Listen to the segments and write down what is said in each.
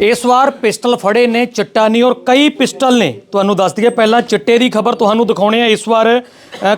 ਇਸ ਵਾਰ ਪਿਸਟਲ ਫੜੇ ਨੇ ਚਿੱਟਾ ਨਹੀਂ ਔਰ ਕਈ ਪਿਸਟਲ ਨੇ। ਤੁਹਾਨੂੰ ਦੱਸ ਦਈਏ, ਪਹਿਲਾਂ ਚਿੱਟੇ ਦੀ ਖਬਰ ਤੁਹਾਨੂੰ ਦਿਖਾਉਣੇ ਆ। ਇਸ ਵਾਰ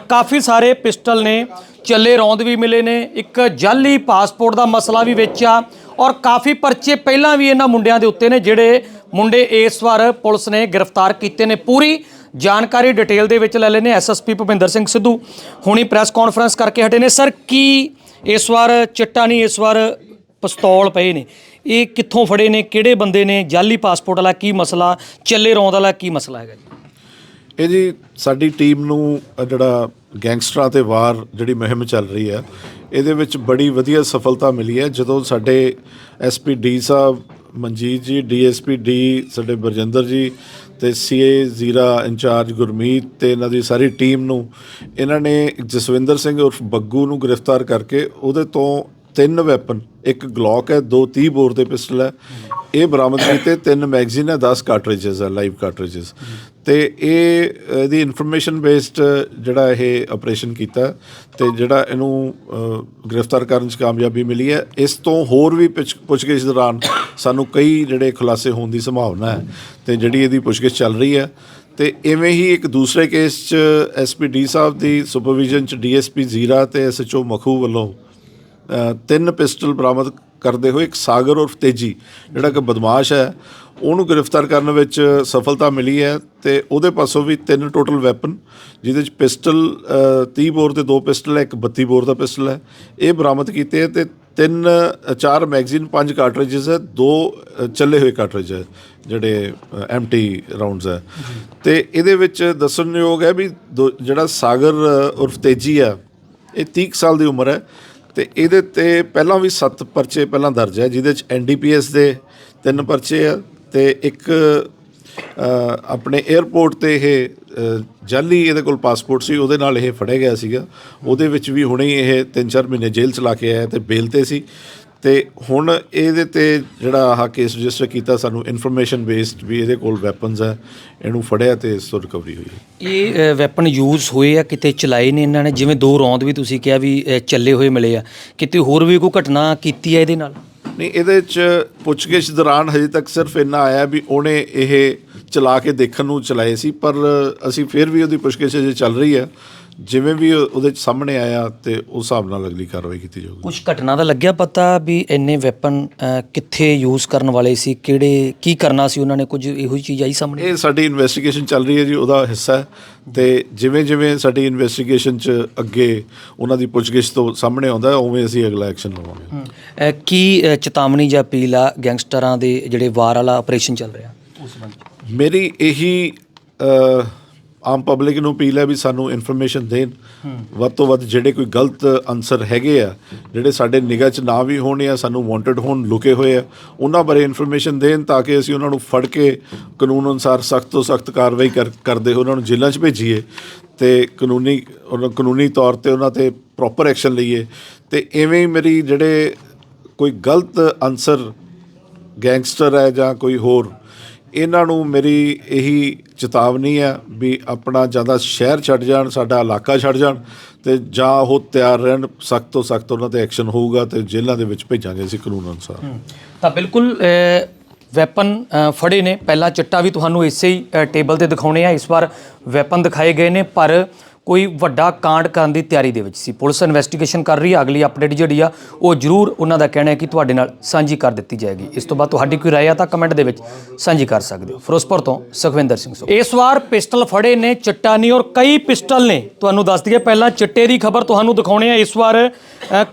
ਕਾਫੀ ਸਾਰੇ ਪਿਸਟਲ ਨੇ, ਚੱਲੇ ਰੌਂਦ ਵੀ ਮਿਲੇ ਨੇ, ਇੱਕ ਜਾਲੀ ਪਾਸਪੋਰਟ ਦਾ ਮਸਲਾ ਵੀ ਵਿੱਚ ਆ ਔਰ ਕਾਫੀ ਪਰਚੇ ਪਹਿਲਾਂ ਵੀ ਇਹਨਾਂ ਮੁੰਡਿਆਂ ਦੇ ਉੱਤੇ ਨੇ, ਜਿਹੜੇ ਮੁੰਡੇ ਇਸ ਵਾਰ ਪੁਲਿਸ ਨੇ ਗ੍ਰਿਫਤਾਰ ਕੀਤੇ ਨੇ। ਪੂਰੀ ਜਾਣਕਾਰੀ ਡਿਟੇਲ ਦੇ ਵਿੱਚ ਲੈ ਲੈਨੇ ਐਸਐਸਪੀ ਭੁਪਿੰਦਰ ਸਿੰਘ ਸਿੱਧੂ ਹੁਣੀ ਪ੍ਰੈਸ ਕਾਨਫਰੰਸ ਕਰਕੇ ਹਟੇ ਨੇ। ਸਰ, ਕੀ ਇਸ ਵਾਰ ਚਿੱਟਾ ਨਹੀਂ, ਇਸ ਵਾਰ ਪਿਸਤੌਲ ਪਏ ਨੇ? ਇਹ ਕਿੱਥੋਂ ਫੜੇ ਨੇ, ਕਿਹੜੇ ਬੰਦੇ ਨੇ ਜਾਲੀ ਪਾਸਪੋਰਟ ਵਾਲਾ ਕੀ ਮਸਲਾ, ਚੱਲੇ ਰੌਂਦ ਵਾਲਾ ਕੀ ਮਸਲਾ ਹੈਗਾ ਜੀ? ਇਹ ਜੀ ਸਾਡੀ ਟੀਮ ਨੂੰ ਜਿਹੜਾ ਗੈਂਗਸਟਰਾਂ ਤੇ ਵਾਰ ਜਿਹੜੀ ਮੁਹਿੰਮ ਚੱਲ ਰਹੀ ਹੈ, ਇਹਦੇ ਵਿੱਚ ਬੜੀ ਵਧੀਆ ਸਫਲਤਾ ਮਿਲੀ ਹੈ। ਜਦੋਂ ਸਾਡੇ ਐਸਪੀ ਡੀ ਸਾਹਿਬ, ਮਨਜੀਤ ਜੀ ਡੀਐਸਪੀ ਡੀ, ਸਾਡੇ ਬਰਜਿੰਦਰ ਜੀ ਤੇ ਸੀਏ ਜ਼ੀਰਾ ਇੰਚਾਰਜ ਗੁਰਮੀਤ ਤੇ ਇਹਨਾਂ ਦੀ ਸਾਰੀ ਟੀਮ ਨੂੰ, ਇਹਨਾਂ ਨੇ ਜਸਵਿੰਦਰ ਸਿੰਘ ਉਰਫ ਬੱਗੂ ਨੂੰ ਗ੍ਰਿਫਤਾਰ ਕਰਕੇ ਉਹਦੇ ਤੋਂ ਤਿੰਨ ਵੈਪਨ ਇੱਕ ਗਲੌਕ ਹੈ, ਦੋ 30 ਬੋਰ ਦੇ ਪਿਸਟਲ ਹੈ। ਇਹ ਬਰਾਮਦ ਕੀਤੇ ਤਿੰਨ ਮੈਗਜ਼ੀਨ ਹੈ 10 ਕਾਰਟ੍ਰਿਜਸ ਹੈ ਲਾਈਵ ਕਾਰਟ੍ਰਿਜਸ ਤੇ ਇਹ, ਇਹਦੀ ਇਨਫੋਰਮੇਸ਼ਨ ਬੇਸਡ ਜਿਹੜਾ ਇਹ ਆਪਰੇਸ਼ਨ ਕੀਤਾ ਤੇ ਜਿਹੜਾ ਇਹਨੂੰ ਗ੍ਰਿਫਤਾਰ ਕਰਨ 'ਚ ਕਾਮਯਾਬੀ ਮਿਲੀ ਹੈ। ਇਸ ਤੋਂ ਹੋਰ ਵੀ ਪੁੱਛ- ਪੁੱਛਗਿੱਛ ਦੌਰਾਨ ਸਾਨੂੰ ਕਈ ਜਿਹੜੇ ਖੁਲਾਸੇ ਹੋਣ ਦੀ ਸੰਭਾਵਨਾ ਹੈ, ਤੇ ਜਿਹੜੀ ਇਹਦੀ ਪੁੱਛਗਿੱਛ ਚੱਲ ਰਹੀ ਹੈ। ਤੇ ਇਵੇਂ ਹੀ ਇੱਕ ਦੂਸਰੇ ਕੇਸ 'ਚ ਐਸਪੀ ਸਾਹਿਬ ਦੀ ਸੁਪਰਵਿਜ਼ਨ 'ਚ ਡੀਐਸਪੀ ਜ਼ੀਰਾ ਤੇ ਐਸਐਚਓ ਮਖੂ ਵੱਲੋਂ ਤਿੰਨ ਪਿਸਟਲ ਬਰਾਮਦ ਕਰਦੇ ਹੋਏ ਇੱਕ ਸਾਗਰ ਉਰਫ ਤੇਜੀ ਜਿਹੜਾ ਕਿ ਬਦਮਾਸ਼ ਹੈ ਉਹਨੂੰ ਗ੍ਰਿਫਤਾਰ ਕਰਨ ਵਿੱਚ ਸਫਲਤਾ ਮਿਲੀ ਹੈ ਤੇ ਉਹਦੇ ਪਾਸੋਂ ਵੀ ਤਿੰਨ ਟੋਟਲ ਵੈਪਨ ਜਿਹਦੇ ਵਿੱਚ ਪਿਸਟਲ ਅ, 30 ਬੋਰ ਦੇ ਦੋ ਪਿਸਟਲ ਹੈ ਇੱਕ 32 ਬੋਰ ਦਾ ਪਿਸਟਲ ਹੈ ਇਹ ਬਰਾਮਦ ਕੀਤੇ ਹੈ ਤੇ ਤਿੰਨ ਚਾਰ ਮੈਗਜ਼ੀਨ ਪੰਜ ਕਾਰਟ੍ਰਿਜਸ ਹੈ ਦੋ ਚੱਲੇ ਹੋਏ ਕਾਰਟ੍ਰਿਜ ਹੈ ਜਿਹੜੇ ਐਮਟੀ ਰਾਉਂਡਸ ਹੈ। ਤੇ ਇਹਦੇ ਵਿੱਚ ਦੱਸਣਯੋਗ ਹੈ ਵੀ ਦੋ- ਜਿਹੜਾ ਸਾਗਰ ਉਰਫ ਤੇਜੀ ਹੈ ਇਹ 30 ਕੁ ਸਾਲ ਦੀ ਉਮਰ ਹੈ ਤੇ ਇਹਦੇ ਤੇ ਪਹਿਲਾਂ ਵੀ 7 ਪਰਚੇ ਪਹਿਲਾਂ ਦਰਜ ਹੈ ਜਿਹਦੇ ਚ ਐਨਡੀਪੀਐਸ ਦੇ ਤਿੰਨ ਪਰਚੇ ਆ ਤੇ ਇੱਕ ਆਪਣੇ 에ਅਰਪੋਰਟ ਤੇ ਇਹ ਅ, ਜਾਲੀ ਇਹਦੇ ਕੋਲ ਪਾਸਪੋਰਟ ਸੀ ਉਹਦੇ ਨਾਲ ਇਹ ਫੜਿਆ ਗਿਆ ਸੀਗਾ। ਉਹਦੇ ਵਿੱਚ ਵੀ ਹੁਣੇ ਇਹ 3-4 ਮਹੀਨੇ ਜੇਲ੍ਹ ਚ ਲਾ ਕੇ ਆਇਆ ਤੇ ਬੇਲ ਤੇ ਸੀ। ਤੇ ਹੁਣ ਇਹਦੇ ਤੇ ਜਿਹੜਾ ਆਹ ਕੇਸ ਰਜਿਸਟਰ ਕੀਤਾ ਸਾਨੂੰ ਇਨਫੋਰਮੇਸ਼ਨ ਬੇਸਡ ਵੀ ਇਹਦੇ ਕੋਲ ਵੈਪਨਸ ਹੈ ਇਹਨੂੰ ਫੜਿਆ ਤੇ ਇਸ ਤੋਂ ਰਿਕਵਰੀ ਹੋਈ ਇਹ ਵੈਪਨ ਯੂਜ਼ ਹੋਏ ਆ ਕਿਤੇ ਚਲਾਏ ਨੇ ਇਹਨਾਂ ਨੇ? ਜਿਵੇਂ ਦੋ ਰੌਂਦ ਵੀ ਤੁਸੀਂ ਕਿਹਾ ਵੀ ਅ, ਚੱਲੇ ਹੋਏ ਮਿਲੇ ਆ। ਕਿਤੇ ਹੋਰ ਵੀ ਕੋਈ ਘਟਨਾ ਕੀਤੀ ਹੈ ਇਹਦੇ ਨਾਲ? ਨਹੀਂ ਇਹਦੇ ਚ ਪੁੱਛਗਿੱਛ ਦੌਰਾਨ ਹਜੇ ਤੱਕ ਸਿਰਫ ਇੰਨਾ ਆਇਆ ਵੀ ਉਹਨੇ ਇਹ ਚਲਾ ਕੇ ਦੇਖਣ ਨੂੰ ਚਲਾਏ ਸੀ ਪਰ ਅਸੀਂ ਫਿਰ ਵੀ ਉਹਦੀ ਪੁੱਛਗਿੱਛ ਜੇ ਚੱਲ ਰਹੀ ਹੈ। ਜਿਵੇਂ ਵੀ ਉਹ- ਉਹਦੇ ਚ ਸਾਹਮਣੇ ਆਇਆ ਤੇ ਉਸ ਹਿਸਾਬ ਨਾਲ ਅਗਲੀ ਕਾਰਵਾਈ ਕੀਤੀ ਜਾਊਗੀ। ਕੁਝ ਘਟਨਾ ਦਾ ਲੱਗਿਆ ਪਤਾ ਵੀ ਇੰਨੇ ਵੈਪਨ ਕਿੱਥੇ ਯੂਜ਼ ਕਰਨ ਵਾਲੇ ਸੀ ਕਿਹੜੇ ਕੀ ਕਰਨਾ ਸੀ ਉਹਨਾਂ ਨੇ? ਕੁਝ ਇਹੋ ਜਿਹੀ ਚੀਜ਼ ਆਈ ਸਾਹਮਣੇ? ਇਹ ਸਾਡੀ ਇਨਵੈਸਟੀਗੇਸ਼ਨ ਚੱਲ ਰਹੀ ਹੈ ਜੀ ਉਹਦਾ ਹਿੱਸਾ ਹੈ। ਤੇ ਜਿਵੇਂ ਜਿਵੇਂ ਸਾਡੀ ਇਨਵੈਸਟੀਗੇਸ਼ਨ ਚ ਅੱਗੇ ਉਹਨਾਂ ਦੀ ਪੁੱਛਗਿੱਛ ਤੋਂ ਸਾਹਮਣੇ ਆਉਂਦਾ ਹੈ, ਉਵੇਂ ਅਸੀਂ ਅਗਲਾ ਐਕਸ਼ਨ ਲਵਾਂਗੇ। ਅ, ਕੀ ਅ, ਚੇਤਾਵਨੀ ਜਾਂ ਅਪੀਲ ਆ ਗੈਂਗਸਟਰਾਂ ਦੇ ਜਿਹੜੇ ਵਾਰ ਵਾਲਾ ਆਪਰੇਸ਼ਨ ਚੱਲ ਰਿਹਾ? ਉਸ ਸੰਬੰਧ ਮੇਰੀ ਇਹੀ ਅ, ਆਮ ਪਬਲਿਕ ਨੂੰ ਅਪੀਲ ਹੈ ਵੀ ਸਾਨੂੰ ਇਨਫੋਰਮੇਸ਼ਨ ਦੇਣ। ਵੱਧ ਤੋਂ ਵੱਧ ਜਿਹੜੇ ਕੋਈ ਗਲਤ ਅਨਸਰ ਹੈਗੇ ਆ, ਜਿਹੜੇ ਸਾਡੇ ਨਿਗਾਹ 'ਚ ਨਾ ਵੀ ਹੋਣ ਜਾਂ ਸਾਨੂੰ ਵਾਂਟਡ ਹੋਣ, ਲੁਕੇ ਹੋਏ ਆ, ਉਹਨਾਂ ਬਾਰੇ ਇਨਫੋਰਮੇਸ਼ਨ ਦੇਣ ਤਾਂ ਕਿ ਅਸੀਂ ਉਹਨਾਂ ਨੂੰ ਫੜ ਕੇ ਕਾਨੂੰਨ ਅਨੁਸਾਰ ਸਖਤ ਤੋਂ ਸਖਤ ਕਾਰਵਾਈ ਕਰ, ਕਰਦੇ ਉਹਨਾਂ ਨੂੰ ਜੇਲ੍ਹਾਂ 'ਚ ਭੇਜੀਏ ਤੇ ਕਾਨੂੰਨੀ, ਉਹਨਾਂ ਕਾਨੂੰਨੀ ਤੌਰ ਤੇ ਉਹਨਾਂ ਤੇ ਪ੍ਰੋਪਰ ਐਕਸ਼ਨ ਲਈਏ। ਤੇ ਐਵੇਂ ਹੀ ਮੇਰੀ ਜਿਹੜੇ ਕੋਈ ਗਲਤ ਅਨਸਰ ਗੈਂਗਸਟਰ ਹੈ ਜਾਂ ਕੋਈ ਹੋਰ ਇਹਨਾਂ ਨੂੰ ਮੇਰੀ ਇਹੀ ਚੇਤਾਵਨੀ ਹੈ ਵੀ ਆਪਣਾ ਜ਼ਿਆਦਾ ਸ਼ਹਿਰ ਛੱਡ ਜਾਣ, ਸਾਡਾ ਇਲਾਕਾ ਛੱਡ ਜਾਣ ਤੇ ਜਾਂ ਉਹ ਤਿਆਰ ਰਹਿਣ, ਸਖਤ ਤੋਂ ਸਖਤ ਉਹਨਾਂ ਤੇ ਐਕਸ਼ਨ ਹੋਊਗਾ ਤੇ ਜੇਲ੍ਹਾਂ ਦੇ ਵਿੱਚ ਭੇਜਾਂਗੇ ਅਸੀਂ ਕਾਨੂੰਨ ਅਨੁਸਾਰ। ਤਾਂ ਬਿਲਕੁਲ ਵੈਪਨ ਫੜੇ ਨੇ। ਪਹਿਲਾ ਚਿੱਟਾ ਵੀ ਤੁਹਾਨੂੰ ਇਸੇ ਹੀ ਟੇਬਲ ਤੇ ਦਿਖਾਉਣੇ ਆ। ਇਸ ਵਾਰ ਵੈਪਨ ਦਿਖਾਏ ਗਏ ਨੇ, ਪਰ ਕੋਈ ਵੱਡਾ ਕਾਂਡ ਕਰਨ ਦੀ ਤਿਆਰੀ ਦੇ ਵਿੱਚ ਸੀ। ਪੁਲਿਸ ਇਨਵੈਸਟੀਗੇਸ਼ਨ ਕਰ ਰਹੀ ਹੈ। ਅਗਲੀ ਅਪਡੇਟ ਜਿਹੜੀ ਆ, ਉਹ ਜ਼ਰੂਰ ਉਹਨਾਂ ਦਾ ਕਹਿਣਾ ਹੈ ਕਿ ਤੁਹਾਡੇ ਨਾਲ ਸਾਂਝੀ ਕਰ ਦਿੱਤੀ ਜਾਏਗੀ। ਇਸ ਤੋਂ ਬਾਅਦ ਤੁਹਾਡੀ ਕੋਈ ਰਾਏ ਆ ਤਾਂ ਕਮੈਂਟ ਦੇ ਵਿੱਚ ਸਾਂਝੀ ਕਰ ਸਕਦੇ ਹੋ। ਫਿਰੋਜ਼ਪੁਰ ਤੋਂ ਸੁਖਵਿੰਦਰ ਸਿੰਘ ਸੋ ਇਸ ਵਾਰ ਪਿਸਟਲ ਫੜੇ ਨੇ, ਚਿੱਟਾ ਨਹੀਂ ਔਰ ਕਈ ਪਿਸਟਲ ਨੇ। ਤੁਹਾਨੂੰ ਦੱਸ ਦਈਏ, ਪਹਿਲਾਂ ਚਿੱਟੇ ਦੀ ਖਬਰ ਤੁਹਾਨੂੰ ਦਿਖਾਉਣੇ ਆ। ਇਸ ਵਾਰ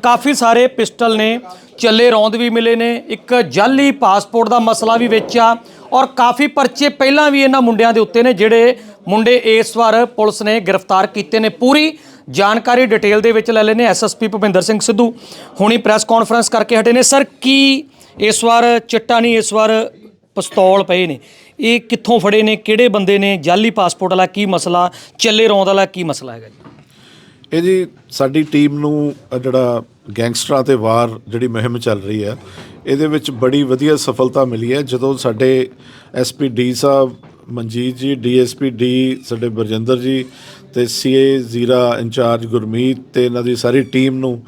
ਕਾਫੀ ਸਾਰੇ ਪਿਸਟਲ ਨੇ। ਚੱਲੇ ਰੌਂਦ ਵੀ ਮਿਲੇ ਨੇ। ਇੱਕ ਜਾਲੀ ਪਾਸਪੋਰਟ ਦਾ ਮਸਲਾ ਵੀ ਵਿੱਚ ਆ। ਔਰ ਕਾਫੀ ਪਰਚੇ ਪਹਿਲਾਂ ਵੀ ਇਹਨਾਂ ਮੁੰਡਿਆਂ ਦੇ ਉੱਤੇ ਨੇ, ਜਿਹੜੇ ਮੁੰਡੇ ਇਸ ਵਾਰ ਪੁਲਿਸ ਨੇ ਗ੍ਰਿਫਤਾਰ ਕੀਤੇ ਨੇ। ਪੂਰੀ ਜਾਣਕਾਰੀ ਡਿਟੇਲ ਦੇ ਵਿੱਚ ਲੈ ਲੈਨੇ ਐਸਐਸਪੀ ਭੁਪਿੰਦਰ ਸਿੰਘ ਸਿੱਧੂ ਹੁਣੀ ਪ੍ਰੈਸ ਕਾਨਫਰੰਸ ਕਰਕੇ ਹਟੇ ਨੇ। ਸਰ, ਕੀ ਇਸ ਵਾਰ ਚਿੱਟਾ ਨਹੀਂ, ਇਸ ਵਾਰ ਪਿਸਤੌਲ ਪਏ ਨੇ? ਇਹ ਕਿੱਥੋਂ ਫੜੇ ਨੇ, ਕਿਹੜੇ ਬੰਦੇ ਨੇ? ਜਾਲੀ ਪਾਸਪੋਰਟ ਵਾਲਾ ਕੀ ਮਸਲਾ? ਚੱਲੇ ਰੌਂਦ ਵਾਲਾ ਕੀ ਮਸਲਾ ਹੈਗਾ ਜੀ? ਇਹ ਜੀ ਸਾਡੀ ਟੀਮ ਨੂੰ ਜਿਹੜਾ ਗੈਂਗਸਟਰਾਂ ਤੇ ਵਾਰ ਜਿਹੜੀ ਮੁਹਿੰਮ ਚੱਲ ਰਹੀ ਹੈ ਇਹਦੇ ਵਿੱਚ ਬੜੀ ਵਧੀਆ ਸਫਲਤਾ ਮਿਲੀ ਹੈ। ਜਦੋਂ ਸਾਡੇ ਐਸਪੀ ਡੀ ਸਾਹਿਬ, ਮਨਜੀਤ ਜੀ, ਡੀਐਸਪੀ ਡੀ, ਸਾਡੇ ਬਰਜਿੰਦਰ ਜੀ ਤੇ ਸੀਏ ਜ਼ੀਰਾ ਇੰਚਾਰਜ ਗੁਰਮੀਤ ਤੇ ਇਹਨਾਂ ਦੀ ਸਾਰੀ ਟੀਮ ਨੂੰ,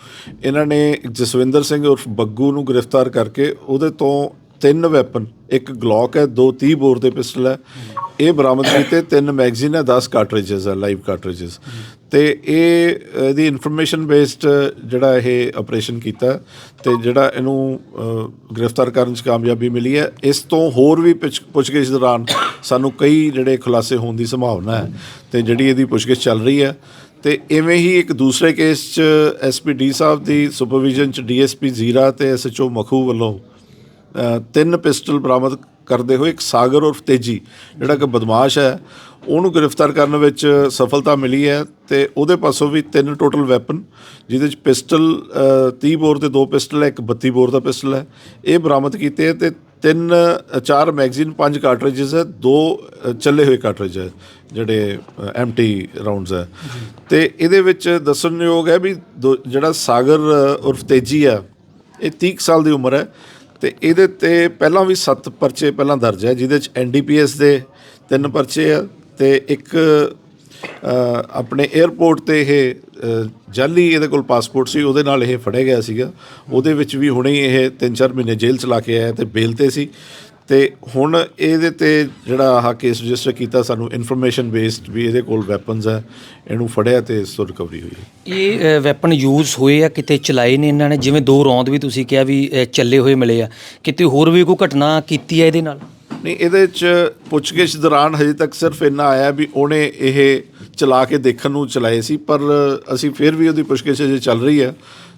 ਇਹਨਾਂ ਨੇ ਜਸਵਿੰਦਰ ਸਿੰਘ ਉਰਫ ਬੱਗੂ ਨੂੰ ਗ੍ਰਿਫਤਾਰ ਕਰਕੇ ਉਹਦੇ ਤੋਂ ਤਿੰਨ ਵੈਪਨ ਇੱਕ ਗਲੌਕ ਹੈ, ਦੋ 30 ਬੋਰ ਦੇ ਪਿਸਟਲ ਹੈ। ਇਹ ਬਰਾਮਦ ਕੀਤੇ, ਤਿੰਨ ਮੈਗਜ਼ੀਨ ਹੈ 10 ਕਾਰਟ੍ਰਿਜਸ ਹੈ ਲਾਈਵ ਕਾਰਟ੍ਰਿਜਸ ਤੇ ਇਹ, ਇਹਦੀ ਇਨਫੋਰਮੇਸ਼ਨ ਬੇਸਡ ਜਿਹੜਾ ਇਹ ਆਪਰੇਸ਼ਨ ਕੀਤਾ ਤੇ ਜਿਹੜਾ ਇਹਨੂੰ ਗ੍ਰਿਫਤਾਰ ਕਰਨ 'ਚ ਕਾਮਯਾਬੀ ਮਿਲੀ ਹੈ। ਇਸ ਤੋਂ ਹੋਰ ਵੀ ਪੁੱਛ- ਪੁੱਛਗਿੱਛ ਦੌਰਾਨ ਸਾਨੂੰ ਕਈ ਜਿਹੜੇ ਖੁਲਾਸੇ ਹੋਣ ਦੀ ਸੰਭਾਵਨਾ ਹੈ, ਤੇ ਜਿਹੜੀ ਇਹਦੀ ਪੁੱਛਗਿੱਛ ਚੱਲ ਰਹੀ ਹੈ। ਤੇ ਇਵੇਂ ਹੀ ਇੱਕ ਦੂਸਰੇ ਕੇਸ 'ਚ ਐਸਪੀਡੀ ਸਾਹਿਬ ਦੀ ਸੁਪਰਵਿਜ਼ਨ 'ਚ ਡੀਐਸਪੀ ਜ਼ੀਰਾ ਤੇ ਐਸਐਚਓ ਮਖੂ ਵੱਲੋਂ ਤਿੰਨ ਪਿਸਟਲ ਬਰਾਮਦ ਕਰਦੇ ਹੋਏ ਇੱਕ ਸਾਗਰ ਉਰਫ ਤੇਜੀ ਜਿਹੜਾ ਕਿ ਬਦਮਾਸ਼ ਹੈ ਉਹਨੂੰ ਗ੍ਰਿਫਤਾਰ ਕਰਨ ਵਿੱਚ ਸਫਲਤਾ ਮਿਲੀ ਹੈ ਤੇ ਉਹਦੇ ਪਾਸੋਂ ਵੀ ਤਿੰਨ ਟੋਟਲ ਵੈਪਨ ਜਿਹਦੇ ਵਿੱਚ ਪਿਸਟਲ ਅ, 30 ਬੋਰ ਦੇ ਦੋ ਪਿਸਟਲ ਹੈ ਇੱਕ 32 ਬੋਰ ਦਾ ਪਿਸਟਲ ਹੈ। ਇਹ ਬਰਾਮਦ ਕੀਤੇ ਹੈ ਤੇ ਤਿੰਨ ਚਾਰ ਮੈਗਜ਼ੀਨ ਪੰਜ ਕਾਰਟ੍ਰਿਜਸ ਹੈ ਦੋ ਚੱਲੇ ਹੋਏ ਕਾਰਟ੍ਰਿਜ ਹੈ ਜਿਹੜੇ ਐਮਟੀ ਰਾਉਂਡਸ ਹੈ। ਤੇ ਇਹਦੇ ਵਿੱਚ ਦੱਸਣਯੋਗ ਹੈ ਵੀ ਦੋ- ਜਿਹੜਾ ਸਾਗਰ ਉਰਫ ਤੇਜੀ ਆ ਇਹ 30 ਕੁ ਸਾਲ ਦੀ ਉਮਰ ਹੈ। ਤੇ ਇਹਦੇ ਤੇ ਪਹਿਲਾਂ ਵੀ 7 ਪਰਚੇ ਪਹਿਲਾਂ ਦਰਜ ਹੈ ਜਿਹਦੇ ਚ ਐਨਡੀਪੀਐਸ ਦੇ ਤਿੰਨ ਪਰਚੇ ਆ ਤੇ ਇੱਕ ਆਪਣੇ 에ਅਰਪੋਰਟ ਤੇ ਇਹ ਅ, ਜਾਲੀ ਇਹਦੇ ਕੋਲ ਪਾਸਪੋਰਟ ਸੀ ਉਹਦੇ ਨਾਲ ਇਹ ਫੜਿਆ ਗਿਆ ਸੀਗਾ। ਉਹਦੇ ਵਿੱਚ ਵੀ ਹੁਣੇ ਇਹ 3-4 ਮਹੀਨੇ ਜੇਲ੍ਹ ਚ ਲਾ ਕੇ ਆਇਆ ਤੇ ਬੇਲ ਤੇ ਸੀ। ਤੇ ਹੁਣ ਇਹਦੇ ਤੇ ਜਿਹੜਾ ਆਹ ਕੇਸ ਰਜਿਸਟਰ ਕੀਤਾ ਸਾਨੂੰ ਇਨਫੋਰਮੇਸ਼ਨ ਬੇਸਡ ਵੀ ਇਹਦੇ ਕੋਲ ਵੈਪਨਸ ਹੈ ਇਹਨੂੰ ਫੜਿਆ ਤੇ ਇਸ ਤੋਂ ਰਿਕਵਰੀ ਹੋਈ ਹੈ। ਇਹ ਵੈਪਨ ਯੂਜ਼ ਹੋਏ ਆ ਕਿਤੇ ਚਲਾਏ ਨੇ ਇਹਨਾਂ ਨੇ ਜਿਵੇਂ ਦੋ ਰੌਂਦ ਵੀ ਤੁਸੀਂ ਕਿਹਾ ਵੀ ਅ, ਚੱਲੇ ਹੋਏ ਮਿਲੇ ਆ। ਕਿਤੇ ਹੋਰ ਵੀ ਕੋਈ ਘਟਨਾ ਕੀਤੀ ਹੈ ਇਹਦੇ ਨਾਲ? ਨਹੀਂ ਇਹਦੇ ਚ ਪੁੱਛਗਿੱਛ ਦੌਰਾਨ ਹਜੇ ਤੱਕ ਸਿਰਫ ਇੰਨਾ ਆਇਆ ਵੀ ਉਹਨੇ ਇਹ ਚਲਾ ਕੇ ਦੇਖਣ ਨੂੰ ਚਲਾਏ ਸੀ ਪਰ ਅਸੀਂ ਫਿਰ ਵੀ ਉਹਦੀ ਪੁੱਛਗਿੱਛ ਅਜੇ ਚੱਲ ਰਹੀ ਹੈ।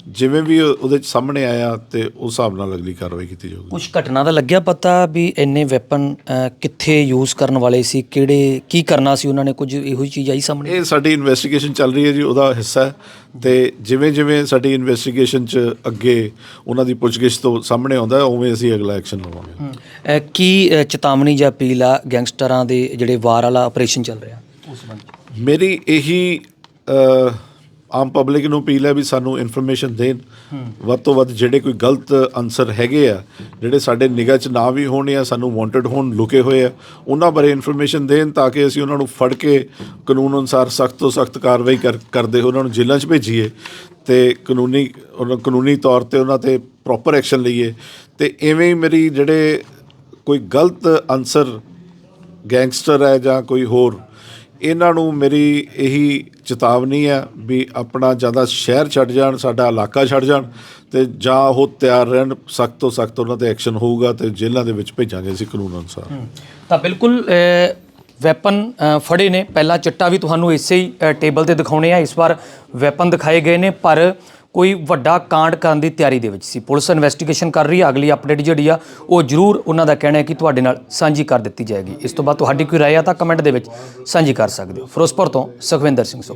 ਜਿਵੇਂ ਵੀ ਉਹ- ਉਹਦੇ ਚ ਸਾਹਮਣੇ ਆਇਆ ਤੇ ਉਸ ਹਿਸਾਬ ਨਾਲ ਅਗਲੀ ਕਾਰਵਾਈ ਕੀਤੀ ਜਾਊਗੀ। ਕੁਝ ਘਟਨਾ ਦਾ ਲੱਗਿਆ ਪਤਾ ਵੀ ਇੰਨੇ ਵੈਪਨ ਕਿੱਥੇ ਯੂਜ਼ ਕਰਨ ਵਾਲੇ ਸੀ ਕਿਹੜੇ ਕੀ ਕਰਨਾ ਸੀ ਉਹਨਾਂ ਨੇ? ਕੁਝ ਇਹੋ ਜਿਹੀ ਚੀਜ਼ ਆਈ ਸਾਹਮਣੇ? ਇਹ ਸਾਡੀ ਇਨਵੈਸਟੀਗੇਸ਼ਨ ਚੱਲ ਰਹੀ ਹੈ ਜੀ ਉਹਦਾ ਹਿੱਸਾ ਹੈ। ਤੇ ਜਿਵੇਂ ਜਿਵੇਂ ਸਾਡੀ ਇਨਵੈਸਟੀਗੇਸ਼ਨ ਚ ਅੱਗੇ ਉਹਨਾਂ ਦੀ ਪੁੱਛਗਿੱਛ ਤੋਂ ਸਾਹਮਣੇ ਆਉਂਦਾ ਹੈ ਉਵੇਂ ਅਸੀਂ ਅਗਲਾ ਐਕਸ਼ਨ ਲਵਾਂਗੇ। ਕੀ ਚੇਤਾਵਨੀ ਜਾਂ ਅਪੀਲ ਆ ਗੈਂਗਸਟਰਾਂ ਦੇ ਜਿਹੜੇ ਵਾਰ ਵਾਲਾ ਆਪਰੇਸ਼ਨ ਚੱਲ ਰਿਹਾ? ਉਸ ਸੰਬੰਧ ਮੇਰੀ ਇਹੀ ਅ, ਆਮ ਪਬਲਿਕ ਨੂੰ ਅਪੀਲ ਹੈ ਵੀ ਸਾਨੂੰ ਇਨਫੋਰਮੇਸ਼ਨ ਦੇਣ। ਵੱਧ ਤੋਂ ਵੱਧ ਜਿਹੜੇ ਕੋਈ ਗਲਤ ਅਨਸਰ ਹੈਗੇ ਆ, ਜਿਹੜੇ ਸਾਡੇ ਨਿਗਾਹ 'ਚ ਨਾ ਵੀ ਹੋਣ ਜਾਂ ਸਾਨੂੰ ਵਾਂਟਡ ਹੋਣ, ਲੁਕੇ ਹੋਏ ਆ, ਉਹਨਾਂ ਬਾਰੇ ਇਨਫੋਰਮੇਸ਼ਨ ਦੇਣ ਤਾਂ ਕਿ ਅਸੀਂ ਉਹਨਾਂ ਨੂੰ ਫੜ ਕੇ ਕਾਨੂੰਨ ਅਨੁਸਾਰ ਸਖਤ ਤੋਂ ਸਖਤ ਕਾਰਵਾਈ ਕਰ, ਕਰਦੇ ਹੋਏ ਉਹਨਾਂ ਨੂੰ ਜੇਲ੍ਹਾਂ 'ਚ ਭੇਜੀਏ ਤੇ ਕਾਨੂੰਨੀ, ਉਹਨਾਂ, ਕਾਨੂੰਨੀ ਤੌਰ ਤੇ ਉਹਨਾਂ ਤੇ ਪ੍ਰੋਪਰ ਐਕਸ਼ਨ ਲਈਏ। ਤੇ ਐਵੇਂ ਹੀ ਮੇਰੀ ਜਿਹੜੇ ਕੋਈ ਗਲਤ ਅਨਸਰ ਗੈਂਗਸਟਰ ਹੈ ਜਾਂ ਕੋਈ ਹੋਰ ਇਹਨਾਂ ਨੂੰ ਮੇਰੀ ਇਹੀ ਚੇਤਾਵਨੀ ਹੈ ਵੀ ਆਪਣਾ ਜ਼ਿਆਦਾ ਸ਼ਹਿਰ ਛੱਡ ਜਾਣ, ਸਾਡਾ ਇਲਾਕਾ ਛੱਡ ਜਾਣ ਤੇ ਜਾਂ ਉਹ ਤਿਆਰ ਰਹਿਣ, ਸਖਤ ਤੋਂ ਸਖਤ ਉਹਨਾਂ ਤੇ ਐਕਸ਼ਨ ਹੋਊਗਾ ਤੇ ਜੇਲ੍ਹਾਂ ਦੇ ਵਿੱਚ ਭੇਜਾਂਗੇ ਅਸੀਂ ਕਾਨੂੰਨ ਅਨੁਸਾਰ। ਤਾਂ ਬਿਲਕੁਲ ਵੈਪਨ ਫੜੇ ਨੇ। ਪਹਿਲਾ ਚਿੱਟਾ ਵੀ ਤੁਹਾਨੂੰ ਇਸੇ ਹੀ ਟੇਬਲ ਤੇ ਦਿਖਾਉਣੇ ਆ। ਇਸ ਵਾਰ ਵੈਪਨ ਦਿਖਾਏ ਗਏ ਨੇ, ਪਰ ਕੋਈ ਵੱਡਾ ਕਾਂਡ ਕਰਨ ਦੀ ਤਿਆਰੀ ਦੇ ਵਿੱਚ ਸੀ। ਪੁਲਿਸ ਇਨਵੈਸਟੀਗੇਸ਼ਨ ਕਰ ਰਹੀ ਹੈ। ਅਗਲੀ ਅਪਡੇਟ ਜਿਹੜੀ ਆ, ਉਹ ਜ਼ਰੂਰ ਉਹਨਾਂ ਦਾ ਕਹਿਣਾ ਹੈ ਕਿ ਤੁਹਾਡੇ ਨਾਲ ਸਾਂਝੀ ਕਰ ਦਿੱਤੀ ਜਾਏਗੀ। ਇਸ ਤੋਂ ਬਾਅਦ ਤੁਹਾਡੀ ਕੋਈ ਰਾਏ ਆ ਤਾਂ ਕਮੈਂਟ ਦੇ ਵਿੱਚ ਸਾਂਝੀ ਕਰ ਸਕਦੇ ਹੋ। ਫਿਰੋਜ਼ਪੁਰ ਤੋਂ ਸੁਖਵਿੰਦਰ ਸਿੰਘ ਸੋ